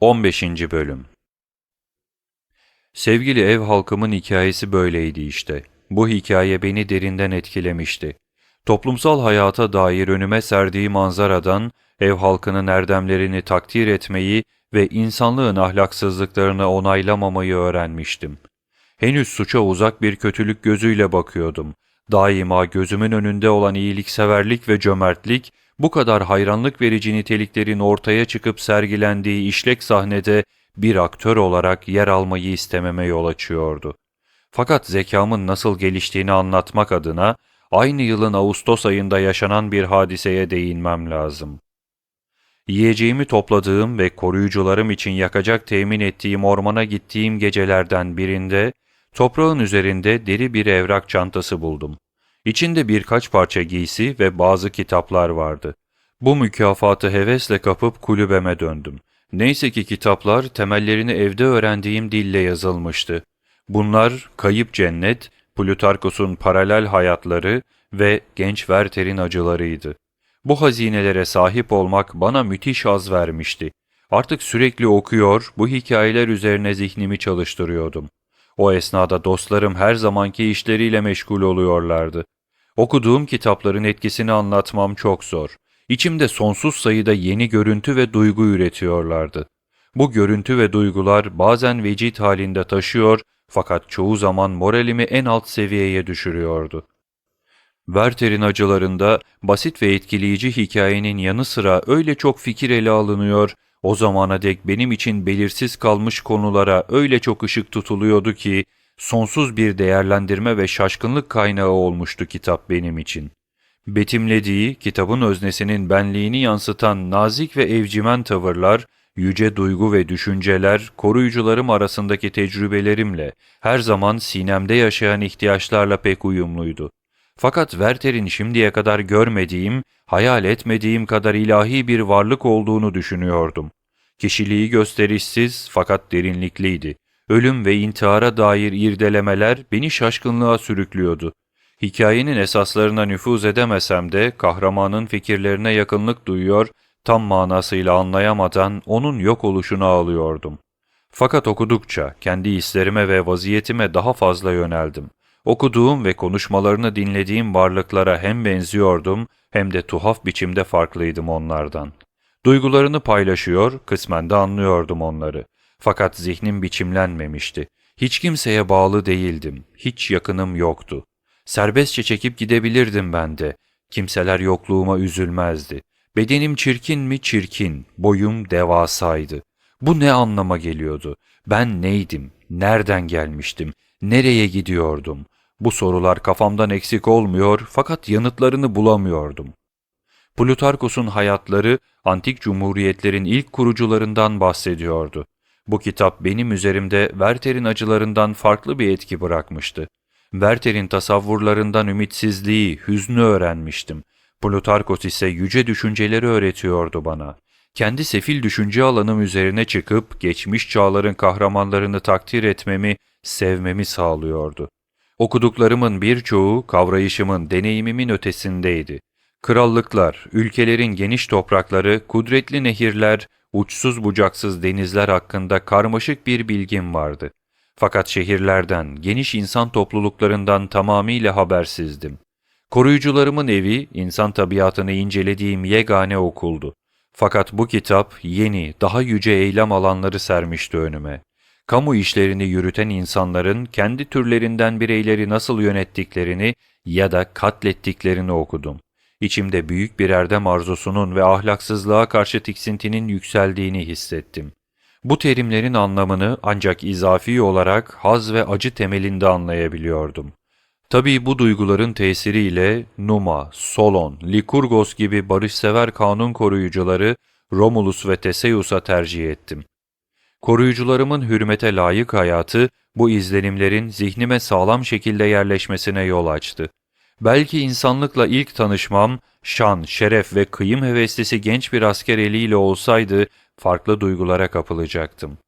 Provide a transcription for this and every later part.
15. Bölüm Sevgili ev halkımın hikayesi böyleydi işte. Bu hikaye beni derinden etkilemişti. Toplumsal hayata dair önüme serdiği manzaradan ev halkının erdemlerini takdir etmeyi ve insanlığın ahlaksızlıklarını onaylamamayı öğrenmiştim. Henüz suça uzak bir kötülük gözüyle bakıyordum. Daima gözümün önünde olan iyilikseverlik ve cömertlik, bu kadar hayranlık verici niteliklerin ortaya çıkıp sergilendiği işlek sahnede bir aktör olarak yer almayı istememe yol açıyordu. Fakat zekamın nasıl geliştiğini anlatmak adına aynı yılın Ağustos ayında yaşanan bir hadiseye değinmem lazım. Yiyeceğimi topladığım ve koruyucularım için yakacak temin ettiğim ormana gittiğim gecelerden birinde toprağın üzerinde deri bir evrak çantası buldum. İçinde birkaç parça giysi ve bazı kitaplar vardı. Bu mükafatı hevesle kapıp kulübeme döndüm. Neyse ki kitaplar temellerini evde öğrendiğim dille yazılmıştı. Bunlar Kayıp Cennet, Plutarkos'un Paralel Hayatları ve Genç Werther'in acılarıydı. Bu hazinelere sahip olmak bana müthiş haz vermişti. Artık sürekli okuyor, bu hikayeler üzerine zihnimi çalıştırıyordum. O esnada dostlarım her zamanki işleriyle meşgul oluyorlardı. Okuduğum kitapların etkisini anlatmam çok zor. İçimde sonsuz sayıda yeni görüntü ve duygu üretiyorlardı. Bu görüntü ve duygular bazen vecid halinde taşıyor fakat çoğu zaman moralimi en alt seviyeye düşürüyordu. Werther'in acılarında basit ve etkileyici hikayenin yanı sıra öyle çok fikir ele alınıyor, o zamana dek benim için belirsiz kalmış konulara öyle çok ışık tutuluyordu ki, sonsuz bir değerlendirme ve şaşkınlık kaynağı olmuştu kitap benim için. Betimlediği, kitabın öznesinin benliğini yansıtan nazik ve evcimen tavırlar, yüce duygu ve düşünceler, koruyucularım arasındaki tecrübelerimle, her zaman sinemde yaşayan ihtiyaçlarla pek uyumluydu. Fakat Werther'in şimdiye kadar görmediğim, hayal etmediğim kadar ilahi bir varlık olduğunu düşünüyordum. Kişiliği gösterişsiz fakat derinlikliydi. Ölüm ve intihara dair irdelemeler beni şaşkınlığa sürüklüyordu. Hikayenin esaslarına nüfuz edemesem de kahramanın fikirlerine yakınlık duyuyor, tam manasıyla anlayamadan onun yok oluşunu ağlıyordum. Fakat okudukça kendi hislerime ve vaziyetime daha fazla yöneldim. Okuduğum ve konuşmalarını dinlediğim varlıklara hem benziyordum hem de tuhaf biçimde farklıydım onlardan. Duygularını paylaşıyor, kısmen de anlıyordum onları. Fakat zihnim biçimlenmemişti. Hiç kimseye bağlı değildim, hiç yakınım yoktu. Serbestçe çekip gidebilirdim ben de. Kimseler yokluğuma üzülmezdi. Bedenim çirkin mi çirkin, boyum devasaydı. Bu ne anlama geliyordu? Ben neydim? Nereden gelmiştim? Nereye gidiyordum? Bu sorular kafamdan eksik olmuyor fakat yanıtlarını bulamıyordum. Plutarkos'un hayatları antik cumhuriyetlerin ilk kurucularından bahsediyordu. Bu kitap benim üzerimde Werther'in acılarından farklı bir etki bırakmıştı. Werther'in tasavvurlarından ümitsizliği, hüznü öğrenmiştim. Plutarkos ise yüce düşünceleri öğretiyordu bana. Kendi sefil düşünce alanım üzerine çıkıp geçmiş çağların kahramanlarını takdir etmemi, sevmemi sağlıyordu. Okuduklarımın birçoğu kavrayışımın, deneyimimin ötesindeydi. Krallıklar, ülkelerin geniş toprakları, kudretli nehirler, uçsuz bucaksız denizler hakkında karmaşık bir bilgim vardı. Fakat şehirlerden, geniş insan topluluklarından tamamıyla habersizdim. Koruyucularımın evi, insan tabiatını incelediğim yegane okuldu. Fakat bu kitap yeni, daha yüce eylem alanları sermişti önüme. Kamu işlerini yürüten insanların kendi türlerinden bireyleri nasıl yönettiklerini ya da katlettiklerini okudum. İçimde büyük bir erdem arzusunun ve ahlaksızlığa karşı tiksintinin yükseldiğini hissettim. Bu terimlerin anlamını ancak izafi olarak haz ve acı temelinde anlayabiliyordum. Tabii bu duyguların tesiriyle Numa, Solon, Likurgos gibi barışsever kanun koruyucuları Romulus ve Teseus'a tercih ettim. Koruyucularımın hürmete layık hayatı bu izlenimlerin zihnime sağlam şekilde yerleşmesine yol açtı. Belki insanlıkla ilk tanışmam, şan, şeref ve kıyım heveslisi genç bir asker eliyle olsaydı farklı duygulara kapılacaktım.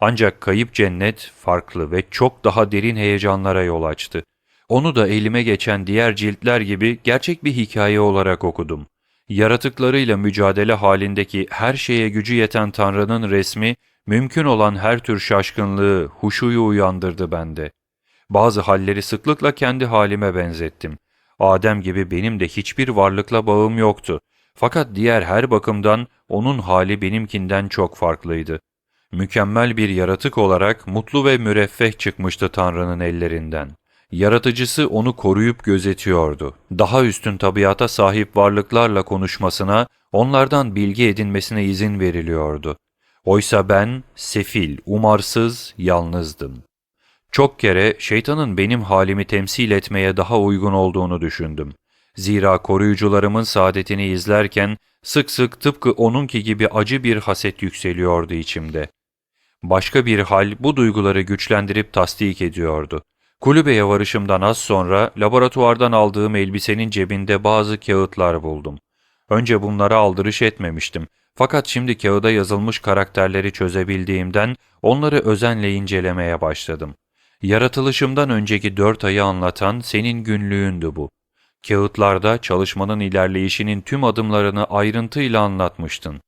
Ancak kayıp cennet farklı ve çok daha derin heyecanlara yol açtı. Onu da elime geçen diğer ciltler gibi gerçek bir hikaye olarak okudum. Yaratıklarıyla mücadele halindeki her şeye gücü yeten Tanrı'nın resmi mümkün olan her tür şaşkınlığı, huşuyu uyandırdı bende. Bazı halleri sıklıkla kendi halime benzettim. Adem gibi benim de hiçbir varlıkla bağım yoktu. Fakat diğer her bakımdan onun hali benimkinden çok farklıydı. Mükemmel bir yaratık olarak mutlu ve müreffeh çıkmıştı Tanrı'nın ellerinden. Yaratıcısı onu koruyup gözetiyordu. Daha üstün tabiata sahip varlıklarla konuşmasına, onlardan bilgi edinmesine izin veriliyordu. Oysa ben sefil, umarsız, yalnızdım. Çok kere şeytanın benim halimi temsil etmeye daha uygun olduğunu düşündüm. Zira koruyucularımın saadetini izlerken sık sık tıpkı onunki gibi acı bir haset yükseliyordu içimde. Başka bir hal bu duyguları güçlendirip tasdik ediyordu. Kulübeye varışımdan az sonra laboratuvardan aldığım elbisenin cebinde bazı kağıtlar buldum. Önce bunlara aldırış etmemiştim. Fakat şimdi kağıda yazılmış karakterleri çözebildiğimden onları özenle incelemeye başladım. Yaratılışımdan önceki dört ayı anlatan senin günlüğündü bu. Kağıtlarda çalışmanın ilerleyişinin tüm adımlarını ayrıntıyla anlatmıştın.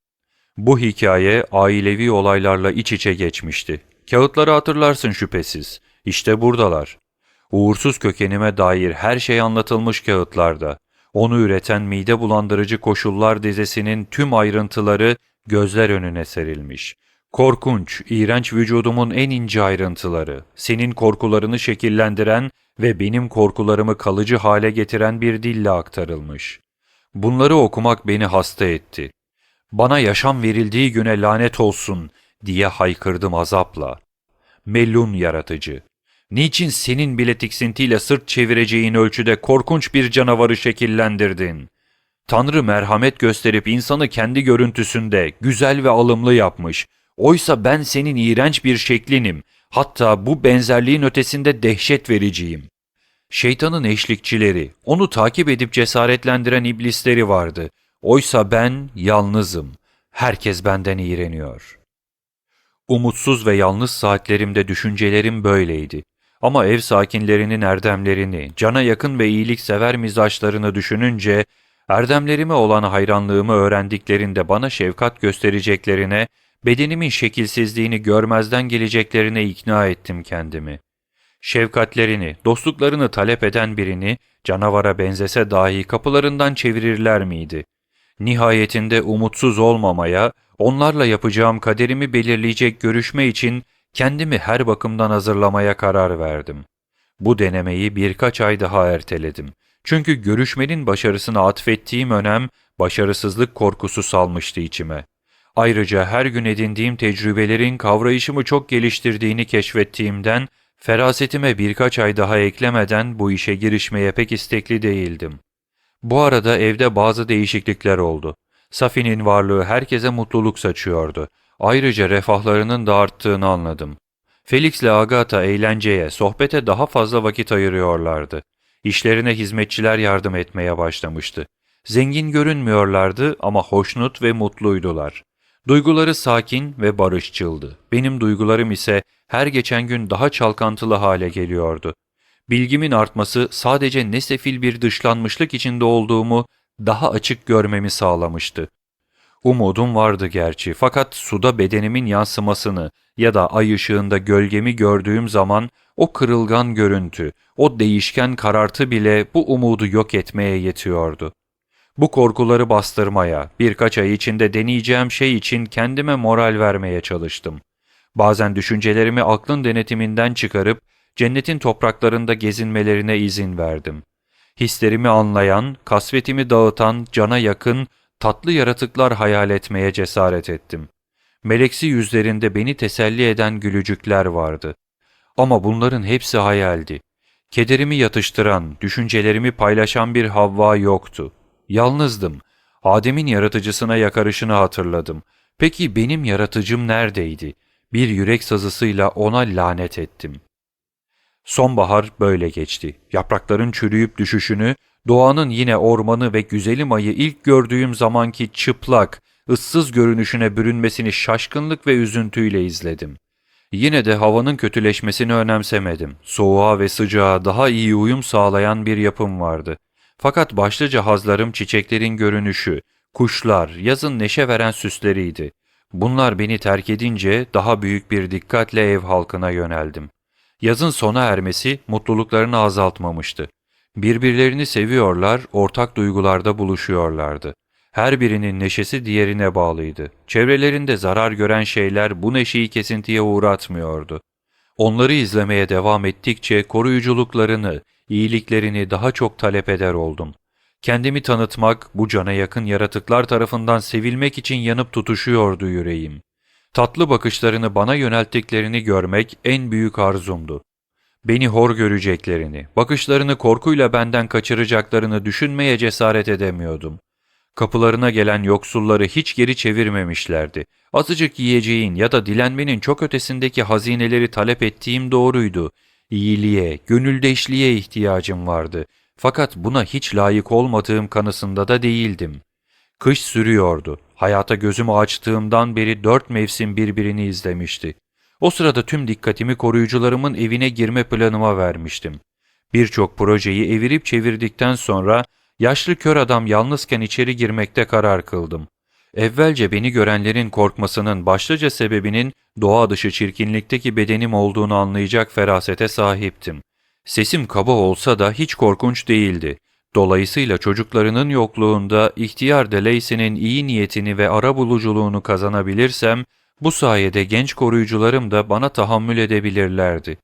Bu hikaye ailevi olaylarla iç içe geçmişti. Kağıtları hatırlarsın şüphesiz. İşte buradalar. Uğursuz kökenime dair her şey anlatılmış kağıtlarda. Onu üreten mide bulandırıcı koşullar dizesinin tüm ayrıntıları gözler önüne serilmiş. Korkunç, iğrenç vücudumun en ince ayrıntıları, senin korkularını şekillendiren ve benim korkularımı kalıcı hale getiren bir dille aktarılmış. Bunları okumak beni hasta etti. Bana yaşam verildiği güne lanet olsun diye haykırdım azapla. Melun yaratıcı. Niçin senin bile tiksintiyle sırt çevireceğin ölçüde korkunç bir canavarı şekillendirdin? Tanrı merhamet gösterip insanı kendi görüntüsünde güzel ve alımlı yapmış. Oysa ben senin iğrenç bir şeklinim. Hatta bu benzerliğin ötesinde dehşet vericiyim. Şeytanın eşlikçileri, onu takip edip cesaretlendiren iblisleri vardı. Oysa ben yalnızım. Herkes benden iğreniyor. Umutsuz ve yalnız saatlerimde düşüncelerim böyleydi. Ama ev sakinlerinin erdemlerini, cana yakın ve iyiliksever mizaçlarını düşününce, erdemlerime olan hayranlığımı öğrendiklerinde bana şefkat göstereceklerine, bedenimin şekilsizliğini görmezden geleceklerine ikna ettim kendimi. Şefkatlerini, dostluklarını talep eden birini, canavara benzese dahi kapılarından çevirirler miydi? Nihayetinde umutsuz olmamaya, onlarla yapacağım kaderimi belirleyecek görüşme için kendimi her bakımdan hazırlamaya karar verdim. Bu denemeyi birkaç ay daha erteledim. Çünkü görüşmenin başarısına atfettiğim önem, başarısızlık korkusu salmıştı içime. Ayrıca her gün edindiğim tecrübelerin kavrayışımı çok geliştirdiğini keşfettiğimden, ferasetime birkaç ay daha eklemeden bu işe girişmeye pek istekli değildim. Bu arada evde bazı değişiklikler oldu. Safi'nin varlığı herkese mutluluk saçıyordu. Ayrıca refahlarının da arttığını anladım. Felix ile Agatha eğlenceye, sohbete daha fazla vakit ayırıyorlardı. İşlerine hizmetçiler yardım etmeye başlamıştı. Zengin görünmüyorlardı ama hoşnut ve mutluydular. Duyguları sakin ve barışçıldı. Benim duygularım ise her geçen gün daha çalkantılı hale geliyordu. Bilgimin artması sadece ne sefil bir dışlanmışlık içinde olduğumu daha açık görmemi sağlamıştı. Umudum vardı gerçi fakat suda bedenimin yansımasını ya da ay ışığında gölgemi gördüğüm zaman o kırılgan görüntü, o değişken karartı bile bu umudu yok etmeye yetiyordu. Bu korkuları bastırmaya, birkaç ay içinde deneyeceğim şey için kendime moral vermeye çalıştım. Bazen düşüncelerimi aklın denetiminden çıkarıp cennetin topraklarında gezinmelerine izin verdim. Hislerimi anlayan, kasvetimi dağıtan, cana yakın, tatlı yaratıklar hayal etmeye cesaret ettim. Meleksi yüzlerinde beni teselli eden gülücükler vardı. Ama bunların hepsi hayaldi. Kederimi yatıştıran, düşüncelerimi paylaşan bir Havva yoktu. Yalnızdım. Adem'in yaratıcısına yakarışını hatırladım. Peki benim yaratıcım neredeydi? Bir yürek sazısıyla ona lanet ettim. Sonbahar böyle geçti. Yaprakların çürüyüp düşüşünü, doğanın yine ormanı ve güzelim ayı ilk gördüğüm zamanki çıplak, ıssız görünüşüne bürünmesini şaşkınlık ve üzüntüyle izledim. Yine de havanın kötüleşmesini önemsemedim. Soğuğa ve sıcağa daha iyi uyum sağlayan bir yapım vardı. Fakat başlıca hazlarım çiçeklerin görünüşü, kuşlar, yazın neşe veren süsleriydi. Bunlar beni terk edince daha büyük bir dikkatle ev halkına yöneldim. Yazın sona ermesi mutluluklarını azaltmamıştı. Birbirlerini seviyorlar, ortak duygularda buluşuyorlardı. Her birinin neşesi diğerine bağlıydı. Çevrelerinde zarar gören şeyler bu neşeyi kesintiye uğratmıyordu. Onları izlemeye devam ettikçe koruyuculuklarını, iyiliklerini daha çok talep eder oldum. Kendimi tanıtmak, bu cana yakın yaratıklar tarafından sevilmek için yanıp tutuşuyordu yüreğim. Tatlı bakışlarını bana yönelttiklerini görmek en büyük arzumdu. Beni hor göreceklerini, bakışlarını korkuyla benden kaçıracaklarını düşünmeye cesaret edemiyordum. Kapılarına gelen yoksulları hiç geri çevirmemişlerdi. Azıcık yiyeceğin ya da dilenmenin çok ötesindeki hazineleri talep ettiğim doğruydu. İyiliğe, gönüldeşliğe ihtiyacım vardı. Fakat buna hiç layık olmadığım kanısında da değildim. Kış sürüyordu. Hayata gözümü açtığımdan beri dört mevsim birbirini izlemişti. O sırada tüm dikkatimi koruyucularımın evine girme planıma vermiştim. Birçok projeyi evirip çevirdikten sonra yaşlı kör adam yalnızken içeri girmekte karar kıldım. Evvelce beni görenlerin korkmasının başlıca sebebinin doğa dışı çirkinlikteki bedenim olduğunu anlayacak ferasete sahiptim. Sesim kaba olsa da hiç korkunç değildi. Dolayısıyla çocuklarının yokluğunda ihtiyar Delacey'nin iyi niyetini ve ara buluculuğunu kazanabilirsem, bu sayede genç koruyucularım da bana tahammül edebilirlerdi.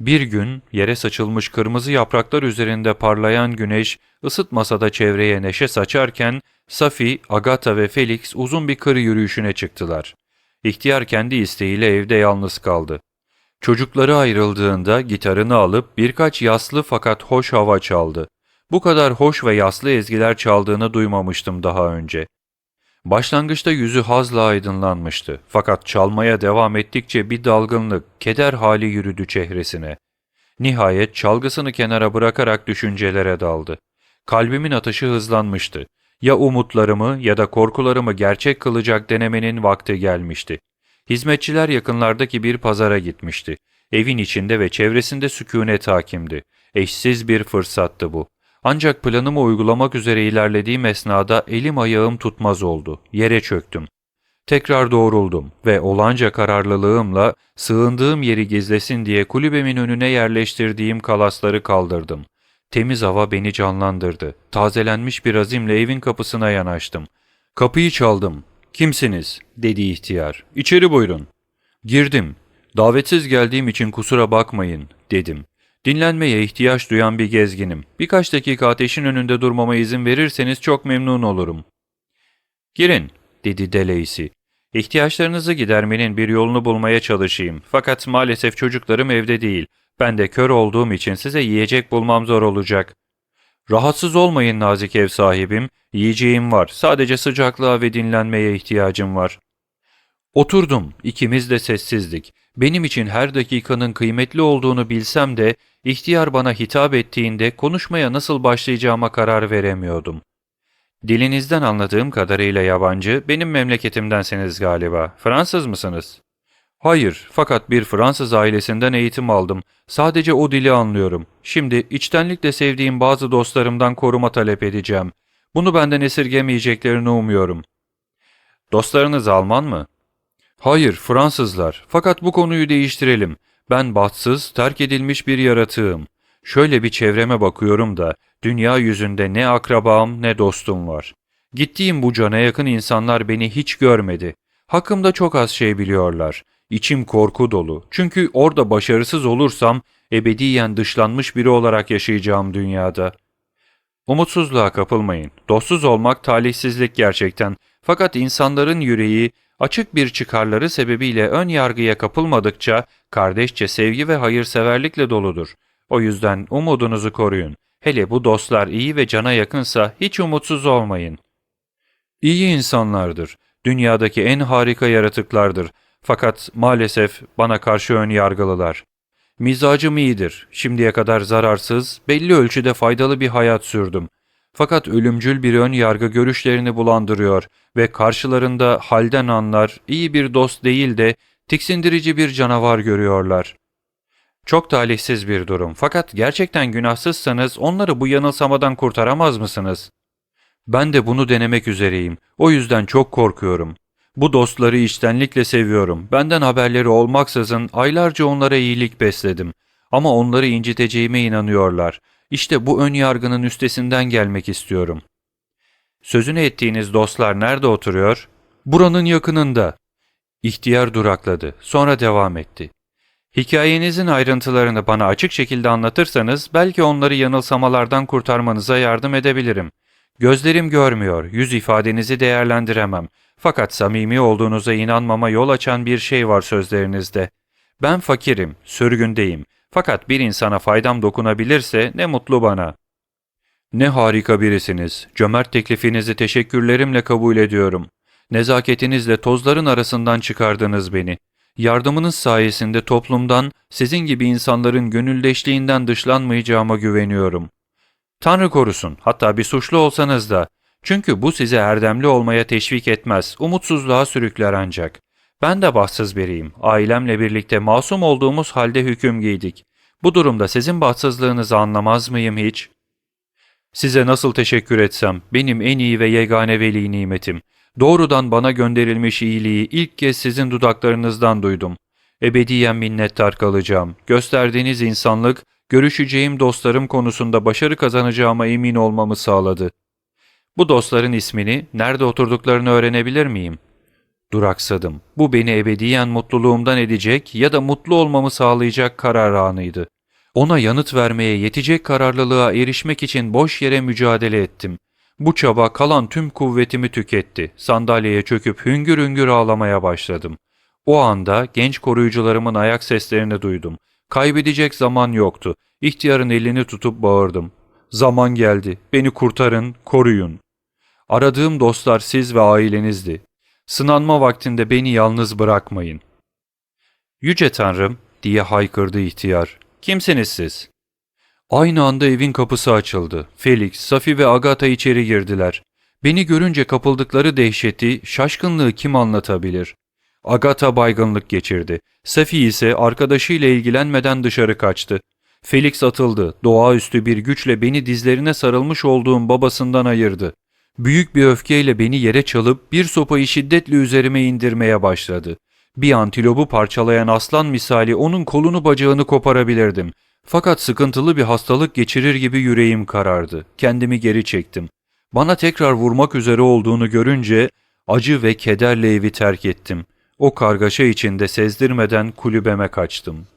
Bir gün yere saçılmış kırmızı yapraklar üzerinde parlayan güneş ısıtmasa da çevreye neşe saçarken Safi, Agatha ve Felix uzun bir kır yürüyüşüne çıktılar. İhtiyar kendi isteğiyle evde yalnız kaldı. Çocukları ayrıldığında gitarını alıp birkaç yaslı fakat hoş hava çaldı. Bu kadar hoş ve yaslı ezgiler çaldığını duymamıştım daha önce. Başlangıçta yüzü hazla aydınlanmıştı. Fakat çalmaya devam ettikçe bir dalgınlık, keder hali yürüdü çehresine. Nihayet çalgısını kenara bırakarak düşüncelere daldı. Kalbimin atışı hızlanmıştı. Ya umutlarımı ya da korkularımı gerçek kılacak denemenin vakti gelmişti. Hizmetçiler yakınlardaki bir pazara gitmişti. Evin içinde ve çevresinde sükunet hakimdi. Eşsiz bir fırsattı bu. Ancak planımı uygulamak üzere ilerlediğim esnada elim ayağım tutmaz oldu. Yere çöktüm. Tekrar doğruldum ve olanca kararlılığımla sığındığım yeri gizlesin diye kulübemin önüne yerleştirdiğim kalasları kaldırdım. Temiz hava beni canlandırdı. Tazelenmiş bir azimle evin kapısına yanaştım. Kapıyı çaldım. Kimsiniz? dedi ihtiyar. İçeri buyurun. Girdim. Davetsiz geldiğim için kusura bakmayın, dedim. Dinlenmeye ihtiyaç duyan bir gezginim. Birkaç dakika ateşin önünde durmama izin verirseniz çok memnun olurum. Girin, dedi Deleysi. İhtiyaçlarınızı gidermenin bir yolunu bulmaya çalışayım. Fakat maalesef çocuklarım evde değil. Ben de kör olduğum için size yiyecek bulmam zor olacak. Rahatsız olmayın nazik ev sahibim. Yiyeceğim var. Sadece sıcaklığa ve dinlenmeye ihtiyacım var. Oturdum. İkimiz de sessizdik. Benim için her dakikanın kıymetli olduğunu bilsem de ihtiyar bana hitap ettiğinde konuşmaya nasıl başlayacağıma karar veremiyordum. Dilinizden anladığım kadarıyla yabancı, benim memleketimdensiniz galiba. Fransız mısınız? Hayır, fakat bir Fransız ailesinden eğitim aldım. Sadece o dili anlıyorum. Şimdi içtenlikle sevdiğim bazı dostlarımdan koruma talep edeceğim. Bunu benden esirgemeyeceklerini umuyorum. Dostlarınız Alman mı? Hayır, Fransızlar. Fakat bu konuyu değiştirelim. Ben bahtsız, terk edilmiş bir yaratığım. Şöyle bir çevreme bakıyorum da, dünya yüzünde ne akrabam ne dostum var. Gittiğim bu cana yakın insanlar beni hiç görmedi. Hakkımda çok az şey biliyorlar. İçim korku dolu. Çünkü orada başarısız olursam ebediyen dışlanmış biri olarak yaşayacağım dünyada. Umutsuzluğa kapılmayın. Dostsuz olmak talihsizlik gerçekten. Fakat insanların yüreği açık bir çıkarları sebebiyle ön yargıya kapılmadıkça kardeşçe sevgi ve hayırseverlikle doludur. O yüzden umudunuzu koruyun. Hele bu dostlar iyi ve cana yakınsa hiç umutsuz olmayın. İyi insanlardır. Dünyadaki en harika yaratıklardır. Fakat maalesef bana karşı ön yargılılar. Mizacım iyidir. Şimdiye kadar zararsız, belli ölçüde faydalı bir hayat sürdüm. Fakat ölümcül bir ön yargı görüşlerini bulandırıyor ve karşılarında halden anlar, iyi bir dost değil de tiksindirici bir canavar görüyorlar. Çok talihsiz bir durum fakat gerçekten günahsızsanız onları bu yanılsamadan kurtaramaz mısınız? Ben de bunu denemek üzereyim. O yüzden çok korkuyorum. Bu dostları içtenlikle seviyorum. Benden haberleri olmaksızın aylarca onlara iyilik besledim. Ama onları inciteceğime inanıyorlar. İşte bu ön yargının üstesinden gelmek istiyorum. Sözünü ettiğiniz dostlar nerede oturuyor? Buranın yakınında. İhtiyar durakladı. Sonra devam etti. Hikayenizin ayrıntılarını bana açık şekilde anlatırsanız belki onları yanılsamalardan kurtarmanıza yardım edebilirim. Gözlerim görmüyor, yüz ifadenizi değerlendiremem. Fakat samimi olduğunuza inanmama yol açan bir şey var sözlerinizde. Ben fakirim, sürgündeyim. Fakat bir insana faydam dokunabilirse ne mutlu bana. Ne harika birisiniz. Cömert teklifinizi teşekkürlerimle kabul ediyorum. Nezaketinizle tozların arasından çıkardınız beni. Yardımınız sayesinde toplumdan, sizin gibi insanların gönüldeşliğinden dışlanmayacağıma güveniyorum. Tanrı korusun, hatta bir suçlu olsanız da. Çünkü bu size erdemli olmaya teşvik etmez, umutsuzluğa sürükler ancak. Ben de bahtsız biriyim. Ailemle birlikte masum olduğumuz halde hüküm giydik. Bu durumda sizin bahtsızlığınızı anlamaz mıyım hiç? Size nasıl teşekkür etsem, benim en iyi ve yegane veli nimetim. Doğrudan bana gönderilmiş iyiliği ilk kez sizin dudaklarınızdan duydum. Ebediyen minnettar kalacağım. Gösterdiğiniz insanlık, görüşeceğim dostlarım konusunda başarı kazanacağıma emin olmamı sağladı. Bu dostların ismini, nerede oturduklarını öğrenebilir miyim? Duraksadım. Bu beni ebediyen mutluluğumdan edecek ya da mutlu olmamı sağlayacak karar anıydı. Ona yanıt vermeye yetecek kararlılığa erişmek için boş yere mücadele ettim. Bu çaba kalan tüm kuvvetimi tüketti. Sandalyeye çöküp hüngür hüngür ağlamaya başladım. O anda genç koruyucularımın ayak seslerini duydum. Kaybedecek zaman yoktu. İhtiyarın elini tutup bağırdım. Zaman geldi. Beni kurtarın, koruyun. Aradığım dostlar siz ve ailenizdi. Sınanma vaktinde beni yalnız bırakmayın. Yüce Tanrım diye haykırdı ihtiyar. Kimsiniz siz? Aynı anda evin kapısı açıldı. Felix, Safi ve Agatha içeri girdiler. Beni görünce kapıldıkları dehşeti, şaşkınlığı kim anlatabilir? Agatha baygınlık geçirdi. Safi ise arkadaşıyla ilgilenmeden dışarı kaçtı. Felix atıldı. Doğaüstü bir güçle beni dizlerine sarılmış olduğum babasından ayırdı. Büyük bir öfkeyle beni yere çalıp bir sopayı şiddetle üzerime indirmeye başladı. Bir antilobu parçalayan aslan misali onun kolunu bacağını koparabilirdim. Fakat sıkıntılı bir hastalık geçirir gibi yüreğim karardı. Kendimi geri çektim. Bana tekrar vurmak üzere olduğunu görünce acı ve kederle evi terk ettim. O kargaşa içinde sezdirmeden kulübeme kaçtım.''